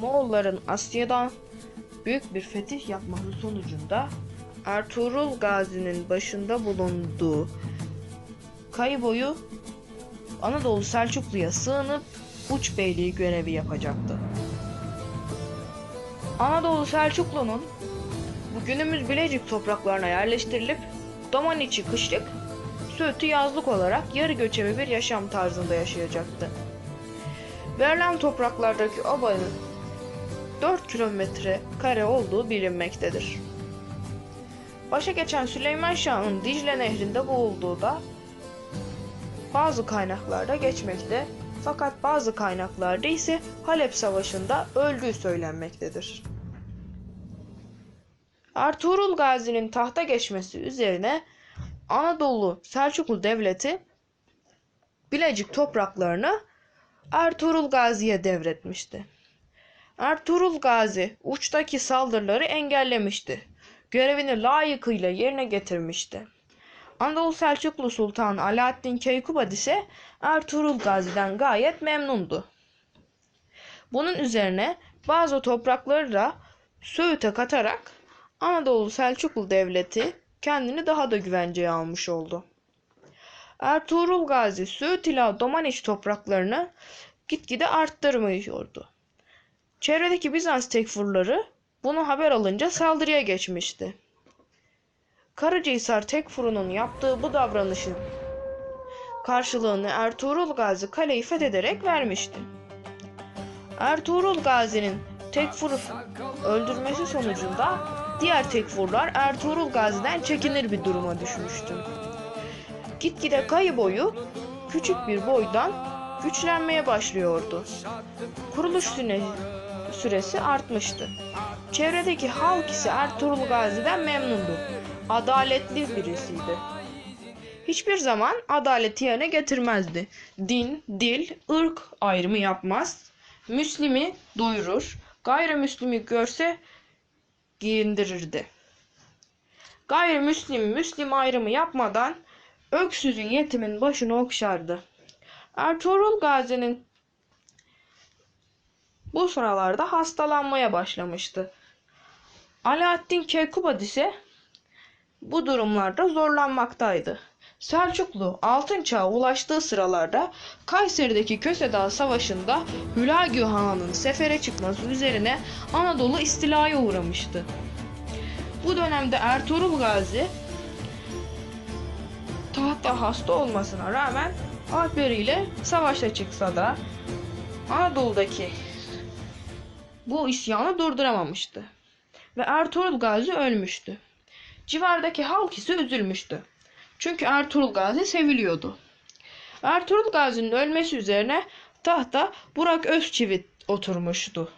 Moğolların Asya'dan büyük bir fetih yapması sonucunda Ertuğrul Gazi'nin başında bulunduğu Kayıboyu Anadolu Selçuklu'ya sığınıp Uç Beyliği görevi yapacaktı. Anadolu Selçuklu'nun bugünümüz Bilecik topraklarına yerleştirilip Domaniçi kışlık, Söğüt'ü yazlık olarak yarı göçebe bir yaşam tarzında yaşayacaktı. Verilen topraklardaki obanın 4 kilometre kare olduğu bilinmektedir. Başa geçen Süleyman Şah'ın Dicle Nehri'nde boğulduğu da bazı kaynaklarda geçmekte fakat bazı kaynaklarda ise Halep Savaşı'nda öldüğü söylenmektedir. Ertuğrul Gazi'nin tahta geçmesi üzerine Anadolu Selçuklu Devleti Bilecik topraklarını Ertuğrul Gazi'ye devretmişti. Ertuğrul Gazi uçtaki saldırıları engellemişti. Görevini layıkıyla yerine getirmişti. Anadolu Selçuklu Sultanı Alaaddin Keykubat ise Ertuğrul Gazi'den gayet memnundu. Bunun üzerine bazı toprakları da Söğüt'e katarak Anadolu Selçuklu Devleti kendini daha da güvenceye almış oldu. Ertuğrul Gazi Söğüt ila Domaniç topraklarını gitgide arttırmıyordu. Çevredeki Bizans tekfurları bunu haber alınca saldırıya geçmişti. Karacahisar Tekfuru'nun yaptığı bu davranışın karşılığını Ertuğrul Gazi kaleyi fethederek vermişti. Ertuğrul Gazi'nin Tekfur'u öldürmesi sonucunda diğer Tekfurlar Ertuğrul Gazi'den çekinir bir duruma düşmüştü. Gitgide kayı boyu küçük bir boydan güçlenmeye başlıyordu. Kuruluş süre- süresi artmıştı. Çevredeki halk ise Ertuğrul Gazi'den memnundu. Adaletli birisiydi. Hiçbir zaman adaleti yerine getirmezdi. Din, dil, ırk ayrımı yapmaz. Müslimi doyurur. Gayrimüslimi görse giyindirirdi. Gayrimüslim Müslim ayrımı yapmadan öksüzün yetimin başını okşardı. Ertuğrul Gazi'nin bu sıralarda hastalanmaya başlamıştı. Alaaddin Keykubat ise bu durumlarda zorlanmaktaydı. Selçuklu altın çağa ulaştığı sıralarda Kayseri'deki Köse Dağı Savaşı'nda Hülagü Han'ın sefere çıkması üzerine Anadolu istilaya uğramıştı. Bu dönemde Ertuğrul Gazi tahta hasta olmasına rağmen Alpleriyle savaşa çıksa da Anadolu'daki bu isyanı durduramamıştı. Ve Ertuğrul Gazi ölmüştü. Civardaki halk ise üzülmüştü. Çünkü Ertuğrul Gazi seviliyordu. Ertuğrul Gazi'nin ölmesi üzerine tahta Burak Özçivit oturmuştu.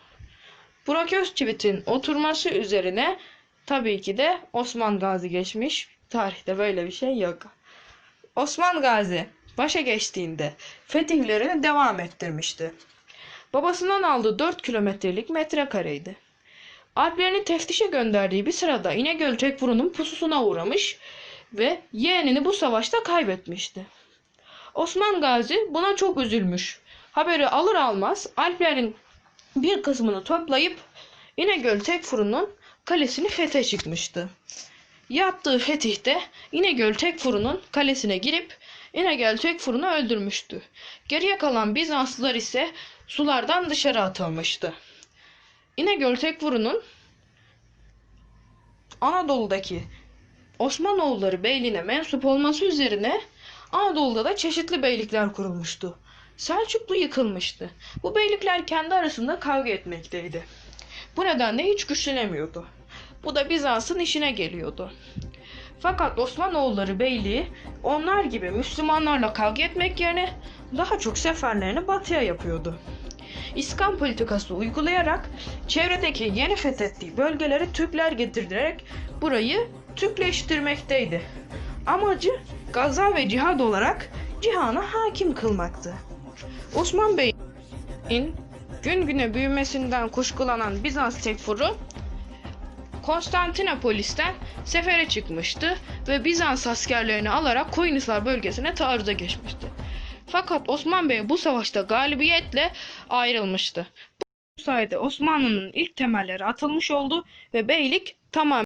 Burak Özçivit'in oturması üzerine tabii ki de Osman Gazi geçmiş. Tarihte böyle bir şey yok. Osman Gazi başa geçtiğinde fetihlerini devam ettirmişti. Babasından aldığı 4 kilometrelik metrekareydi. Alplerini teftişe gönderdiği bir sırada İnegöl Tekfuru'nun pususuna uğramış ve yeğenini bu savaşta kaybetmişti. Osman Gazi buna çok üzülmüş. Haberi alır almaz Alplerin bir kısmını toplayıp İnegöl Tekfuru'nun kalesini fethe çıkmıştı. Yaptığı fetihte İnegöl Tekfuru'nun kalesine girip İnegöl Tekfuru'nu öldürmüştü. Geriye kalan Bizanslılar ise sulardan dışarı atılmıştı. İnegöl Tekfuru'nun Anadolu'daki Osmanoğulları beyliğine mensup olması üzerine Anadolu'da da çeşitli beylikler kurulmuştu. Selçuklu yıkılmıştı. Bu beylikler kendi arasında kavga etmekteydi. Bu nedenle hiç güçlenemiyordu. Bu da Bizans'ın işine geliyordu. Fakat Osmanoğulları beyliği onlar gibi Müslümanlarla kavga etmek yerine daha çok seferlerini batıya yapıyordu. İskan politikası uygulayarak çevredeki yeni fethettiği bölgeleri Türkler getirerek burayı Türkleştirmekteydi. Amacı gaza ve cihad olarak cihana hakim kılmaktı. Osman Bey'in gün güne büyümesinden kuşkulanan Bizans tekfuru Konstantinopolis'ten sefere çıkmıştı ve Bizans askerlerini alarak Koyunhisar bölgesine taarruza geçmişti. Fakat Osman Bey bu savaşta galibiyetle ayrılmıştı. Bu sayede Osmanlı'nın ilk temelleri atılmış oldu ve beylik tamamen